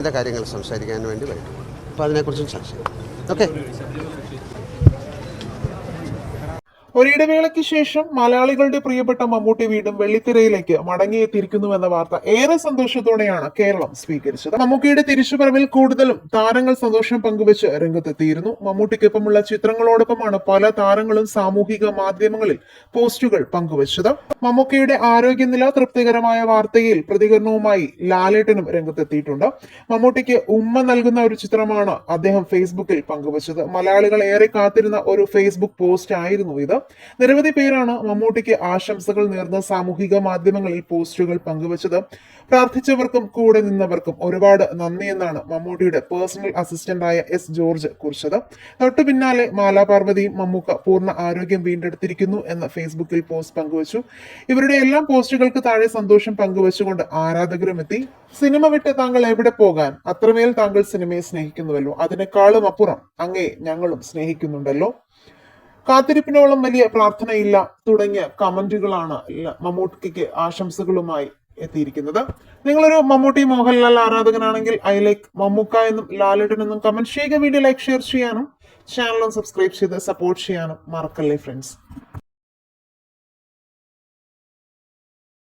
ചില കാര്യങ്ങൾ സംസാരിക്കാൻ വേണ്ടി വരും. അപ്പോൾ അതിനെക്കുറിച്ചും സംശയം ഓക്കെ ഒരിടവേളയ്ക്ക് ശേഷം മലയാളികളുടെ പ്രിയപ്പെട്ട മമ്മൂട്ടി വീണ്ടും വെള്ളിത്തിരയിലേക്ക് മടങ്ങിയെത്തിയിരിക്കുന്നുവെന്ന വാർത്ത ഏറെ സന്തോഷത്തോടെയാണ് കേരളം സ്വീകരിച്ചത്. മമ്മൂട്ടിയുടെ തിരിച്ചുവരവിൽ കൂടുതലും താരങ്ങൾ സന്തോഷം പങ്കുവച്ച് രംഗത്തെത്തിയിരുന്നു. മമ്മൂട്ടിക്കൊപ്പമുള്ള ചിത്രങ്ങളോടൊപ്പമാണ് പല താരങ്ങളും സാമൂഹിക മാധ്യമങ്ങളിൽ പോസ്റ്റുകൾ പങ്കുവച്ചത്. മമ്മൂക്കയുടെ ആരോഗ്യനില തൃപ്തികരമായ വാർത്തയിൽ പ്രതികരണവുമായി ലാലേട്ടനും രംഗത്തെത്തിയിട്ടുണ്ട്. മമ്മൂട്ടിക്ക് ഉമ്മ നൽകുന്ന ഒരു ചിത്രമാണ് അദ്ദേഹം ഫേസ്ബുക്കിൽ പങ്കുവച്ചത്. മലയാളികൾ ഏറെ കാത്തിരുന്ന ഒരു ഫേസ്ബുക്ക് പോസ്റ്റ് ആയിരുന്നു ഇത്. നിരവധി പേരാണ് മമ്മൂട്ടിക്ക് ആശംസകൾ നേർന്ന് സാമൂഹിക മാധ്യമങ്ങളിൽ പോസ്റ്റുകൾ പങ്കുവച്ചത്. പ്രാർത്ഥിച്ചവർക്കും കൂടെ നിന്നവർക്കും ഒരുപാട് നന്ദി എന്നാണ് മമ്മൂട്ടിയുടെ പേഴ്സണൽ അസിസ്റ്റന്റായ എസ് ജോർജ് കുറിച്ചത്. തൊട്ടു പിന്നാലെ മാലാപാർവതിയും മമ്മൂക്ക പൂർണ ആരോഗ്യം വീണ്ടെടുത്തിരിക്കുന്നു എന്ന ഫേസ്ബുക്കിൽ പോസ്റ്റ് പങ്കുവച്ചു. ഇവരുടെ എല്ലാ പോസ്റ്റുകൾക്ക് താഴെ സന്തോഷം പങ്കുവച്ചുകൊണ്ട് ആരാധകരും എത്തി സിനിമ വിട്ട് താങ്കൾ എവിടെ പോകാൻ? അത്രമേൽ താങ്കൾ സിനിമയെ സ്നേഹിക്കുന്നുവല്ലോ. അതിനേക്കാളും അപ്പുറം അങ്ങേ ഞങ്ങളും സ്നേഹിക്കുന്നുണ്ടല്ലോ. കാത്തിരിപ്പിനോളം വലിയ പ്രാർത്ഥനയില്ല തുടങ്ങിയ കമന്റുകളാണ് മമ്മൂട്ടിക്ക് ആശംസകളുമായി എത്തിയിരിക്കുന്നത്. നിങ്ങളൊരു മമ്മൂട്ടി മോഹൻലാൽ ആരാധകനാണെങ്കിൽ ഐ ലൈക്ക് മമ്മൂക്ക എന്നും ലാലേട്ടൻ എന്നും കമന്റ് ചെയ്യുക വീഡിയോ ലൈക്ക് ഷെയർ ചെയ്യാനും ചാനലും സബ്സ്ക്രൈബ് ചെയ്ത് സപ്പോർട്ട് ചെയ്യാനും മറക്കല്ലേ ഫ്രണ്ട്സ്